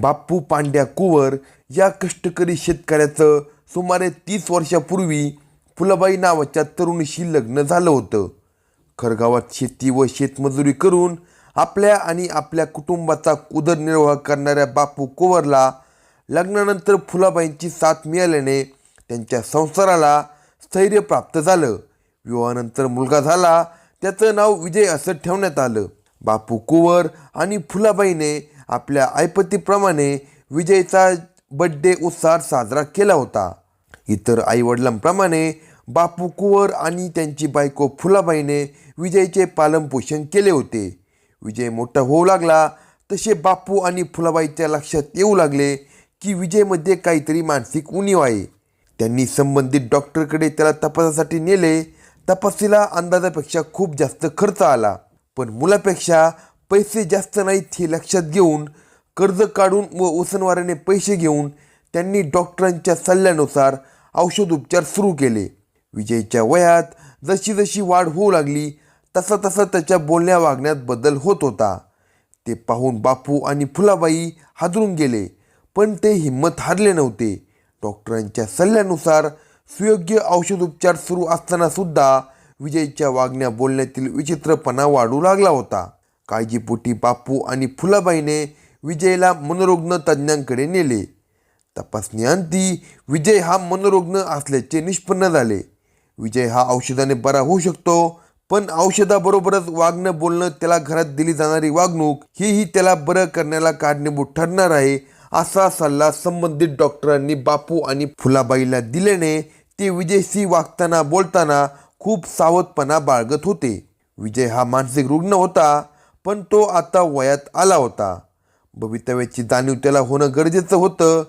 बाप्पू पांड्या कुवर या कष्टकरी शेतकऱ्याचं सुमारे तीस वर्षापूर्वी फुलाबाई नावाच्या तरुणीशी लग्न झालं होतं. खरगावात शेती व शेतमजुरी करून आपल्या आणि आपल्या कुटुंबाचा उदरनिर्वाह करणाऱ्या बापू कुवरला लग्नानंतर फुलाबाईंची साथ मिळाल्याने त्यांच्या संसाराला स्थैर्य प्राप्त झालं. विवाहानंतर मुलगा झाला त्याचं नाव विजय असं ठेवण्यात आलं. बापू कुवर आणि फुलाबाईने आपल्या ऐपतीप्रमाणे विजयचा बड्डे उत्साहात साजरा केला होता. इतर आईवडिलांप्रमाणे बापू कुवर आणि त्यांची बायको फुलाबाईने विजयचे पालनपोषण केले होते. विजय मोठा होऊ लागला तसे बापू आणि फुलाबाईच्या लक्षात येऊ लागले की विजयमध्ये काहीतरी मानसिक उणीव आहे. त्यांनी संबंधित डॉक्टरकडे त्याला तपासासाठी नेले. तपासीला अंदाजापेक्षा खूप जास्त खर्च आला. पण मुलापेक्षा पैसे जास्त नाहीत हे लक्षात घेऊन कर्ज काढून व उसनवाऱ्याने पैसे घेऊन त्यांनी डॉक्टरांच्या सल्ल्यानुसार औषधोपचार सुरू केले. विजयच्या वयात जशी जशी वाढ होऊ लागली तसा तसा त्याच्या बोलण्या वागण्यात बदल होत होता. ते पाहून बापू आणि फुलाबाई हादरून गेले पण ते हिंमत हारले नव्हते. डॉक्टरांच्या सल्ल्यानुसार सुयोग्य औषधोपचार सुरू असतानासुद्धा विजयच्या वागण्या बोलण्यातील विचित्रपणा वाढू लागला होता. काळजीपोटी बापू आणि फुलाबाईने विजयला मनोरुग्ण तज्ज्ञांकडे नेले. तपासणीअंती विजय हा मनोरुग्ण असल्याचे निष्पन्न झाले. विजय हा औषधाने बरा होऊ शकतो पण औषधाबरोबरच वागणं बोलणं त्याला घरात दिली जाणारी वागणूक हीही त्याला बरं करण्याला कारणीभूत ठरणार आहे असा सल्ला संबंधित डॉक्टरांनी बापू आणि फुलाबाईला दिल्याने ते विजयशी वागताना बोलताना खूप सावधपणा बाळगत होते. विजय हा मानसिक रुग्ण होता पण तो आता वयात आला होता. भवितव्याची जाणीव त्याला होणं गरजेचं होतं.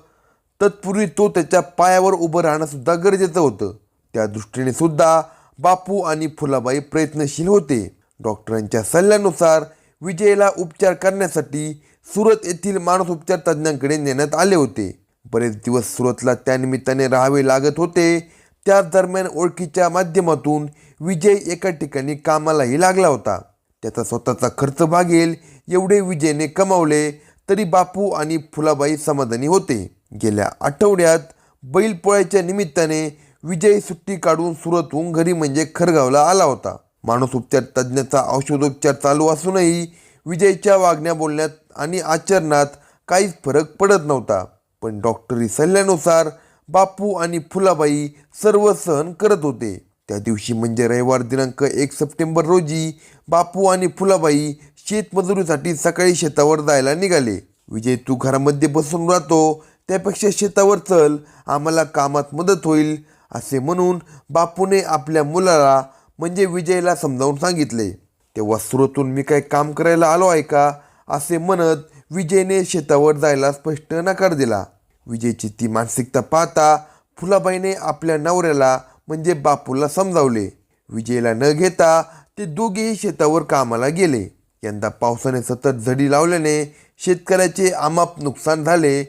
तत्पूर्वी तो त्याच्या पायावर उभं राहणंसुद्धा गरजेचं होतं. त्या दृष्टीने सुद्धा बापू आणि फुलाबाई प्रयत्नशील होते. डॉक्टरांच्या सल्ल्यानुसार विजयला उपचार करण्यासाठी सुरत येथील माणूस उपचार तज्ज्ञांकडे नेण्यात आले होते. बरेच दिवस सुरतला त्यानिमित्ताने राहावे लागत होते. त्याच दरम्यान ओळखीच्या माध्यमातून विजय एका ठिकाणी कामालाही लागला होता. त्याचा स्वतःचा खर्च भागेल एवढे विजयने कमावले तरी बापू आणि फुलाबाई समाधानी होते. गेल्या आठवड्यात बैलपोळ्याच्या निमित्ताने विजय सुट्टी काढून सुरतहून घरी म्हणजे खरगावला आला होता. माणूस उपचार तज्ज्ञाचा औषधोपचार चालू असूनही विजयच्या वागण्या बोलण्यात आणि आचरणात काहीच फरक पडत नव्हता. पण डॉक्टरी सल्ल्यानुसार बापू आणि फुलाबाई सर्व सहन करत होते. त्या दिवशी म्हणजे रविवार दिनांक एक सप्टेंबर रोजी बापू आणि फुलाबाई शेतमजुरीसाठी सकाळी शेतावर जायला निघाले. विजय तू घरामध्ये बसून राहतो त्यापेक्षा शेतावर चल आम्हाला कामात मदत होईल असे म्हणून बापूने आपल्या मुलाला म्हणजे विजयला समजावून सांगितले. तेव्हा सुरतून मी काय काम करायला आलो आहे का असे म्हणत विजयने शेतावर जायला स्पष्ट नकार दिला. विजयची ती मानसिकता पाहता फुलाबाईने आपल्या नवऱ्याला म्हणजे बापूला समजावले. विजयला न घेता ते दोघेही शेतावर कामाला गेले. यंदा पावसाने सतत झडी लावल्याने शेतकऱ्याचे आमाप नुकसान झाले.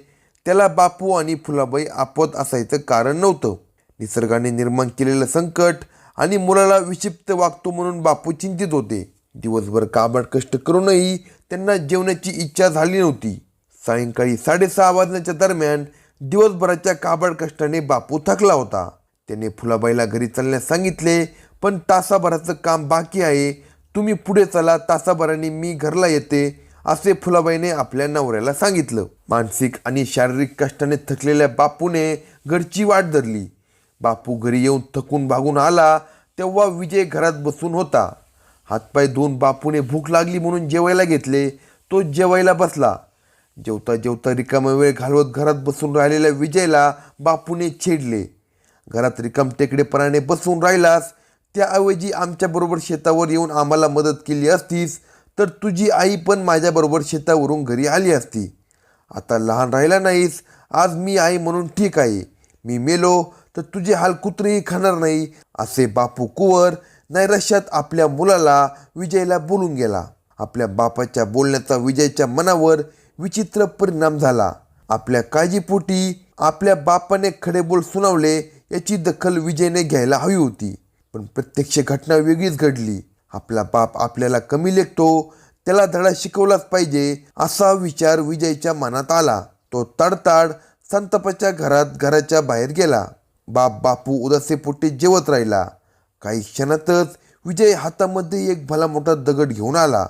त्याला बापू आणि फुलाबाई आपत असायचं कारण नव्हतं. निसर्गाने निर्माण केलेलं संकट आणि मुलाला विक्षिप्त वागतो म्हणून बापू चिंतित होते. दिवसभर काबड कष्ट करूनही त्यांना जेवणाची इच्छा झाली नव्हती. सायंकाळी साडेसहा वाजण्याच्या दरम्यान दिवसभराच्या काबड कष्टाने बापू थकला होता. त्याने फुलाबाईला घरी चालण्यास सांगितले पण तासाभराचं काम बाकी आहे. तुम्ही पुढे चला तासाभराने मी घरला येते असे फुलाबाईने आपल्या नवऱ्याला सांगितलं. मानसिक आणि शारीरिक कष्टाने थकलेल्या बापूने घरची वाट धरली. बापू घरी येऊन थकून भागून आला तेव्हा विजय घरात बसून होता. हातपाय धुवून बापूने भूक लागली म्हणून जेवायला घेतले. तो जेवायला बसला. जेवता जेवता रिकामा वेळ घालवत घरात बसून राहिलेल्या विजयला बापूने छेडले. घरात रिकाम टेकडेपणाने बसून राहिलास त्याऐवजी आमच्याबरोबर शेतावर येऊन आम्हाला मदत केली असतीस तर तुझी आई पण माझ्याबरोबर शेतावरून घरी आली असती. आता लहान राहिला नाहीस आज मी आई म्हणून ठीक आहे. मी मेलो तर तुझे हाल कुत्रेही खाणार नाही असे बापू कुवर नैराश्यात आपल्या मुलाला विजयला बोलून गेला. आपल्या बापाच्या बोलण्याचा विजयच्या मनावर विचित्र परिणाम झाला. आपल्या काळजीपोटी आपल्या बापाने खडे बोल सुनावले याची दखल विजयने घ्यायला हवी होती. पण प्रत्यक्ष घटना वेगळीच घडली. आपला बाप आपल्याला कमी लेखतो त्याला धडा शिकवलाच पाहिजे असा विचार विजयच्या मनात आला. तो तडताड संतापाच्या घरात घराच्या बाहेर गेला. बाप बापू उदासे पोटी जेवत राहिला. काही क्षणातच विजय हातामध्ये एक भला मोठा दगड घेऊन आला.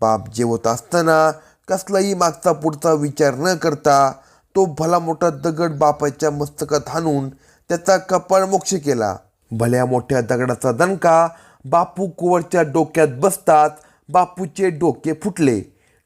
बाप जेवत असताना कसलाही मागचा पुढचा विचार न करता तो भला मोठा दगड बापाच्या मस्तकात हाणून त्याचा कपाळ मोक्ष केला. भल्या मोठ्या दगडाचा दणका बापू कुवरच्या डोक्यात बसताच बापूचे डोके फुटले.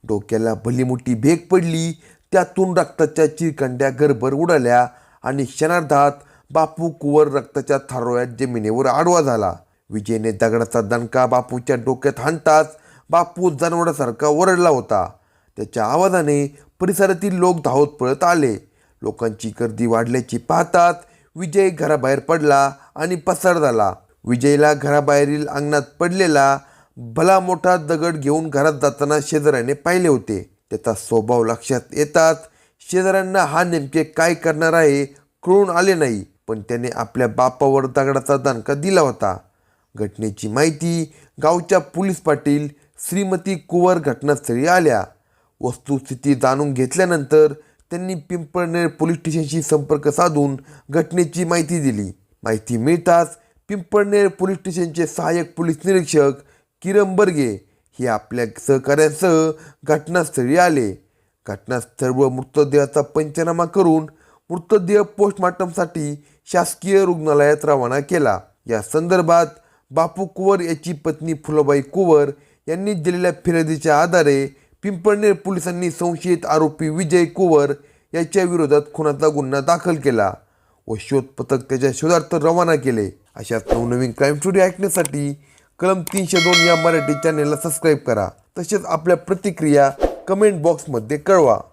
डोक्याला भली मोठी भेग पडली. त्यातून रक्ताच्या चिरकंड्या गरभर उडाल्या आणि क्षणार्धात बापू कुवर रक्ताच्या थारोळ्यात जमिनीवर आडवा झाला. विजयने दगडाचा दणका बापूच्या डोक्यात हाणताच बापू जनावरासारखा ओरडला होता. त्याच्या आवाजाने परिसरातील लोक धावत पळत आले. लोकांची गर्दी वाढल्याची पाहतात. विजय घराबाहेर पडला आणि पसार झाला. विजयला घराबाहेरील अंगणात पडलेला भला मोठा दगड घेऊन घरात जाताना शेजाऱ्याने पाहिले होते. त्याचा स्वभाव लक्षात येतात शेजाऱ्यांना हा नेमके काय करणार आहे कळून आले नाही पण त्याने आपल्या बापावर दगडाचा दणका दिला होता. घटनेची माहिती गावच्या पोलीस पाटील श्रीमती कुवर घटनास्थळी आल्या. वस्तुस्थिती जाणून घेतल्यानंतर त्यांनी पिंपळनेर पोलीस स्टेशनशी संपर्क साधून घटनेची माहिती दिली. माहिती मिळताच पिंपळनेर पोलीस स्टेशनचे सहाय्यक पोलीस निरीक्षक किरण बर्गे हे आपल्या सहकाऱ्यांसह घटनास्थळी आले. घटनास्थळ व मृतदेहाचा पंचनामा करून मृतदेह पोस्टमॉर्टमसाठी शासकीय रुग्णालयात रवाना केला. या संदर्भात बापू कुवर याची पत्नी फुलबाई कुवर यांनी दिलेल्या फिर्यादीच्या आधारे पिंपळनेर पोलिसांनी संशयित आरोपी विजय कुवर याच्या विरोधात खुनाचा गुन्हा दाखल केला व शोध पथक त्याच्या शोधार्थ रवाना केले. अशाच नवनवीन क्राईम स्टोरी ऐकण्यासाठी कलम तीनशे दोन या मराठी चॅनेलला सबस्क्राईब करा. तसेच आपल्या प्रतिक्रिया कमेंट बॉक्समध्ये कळवा.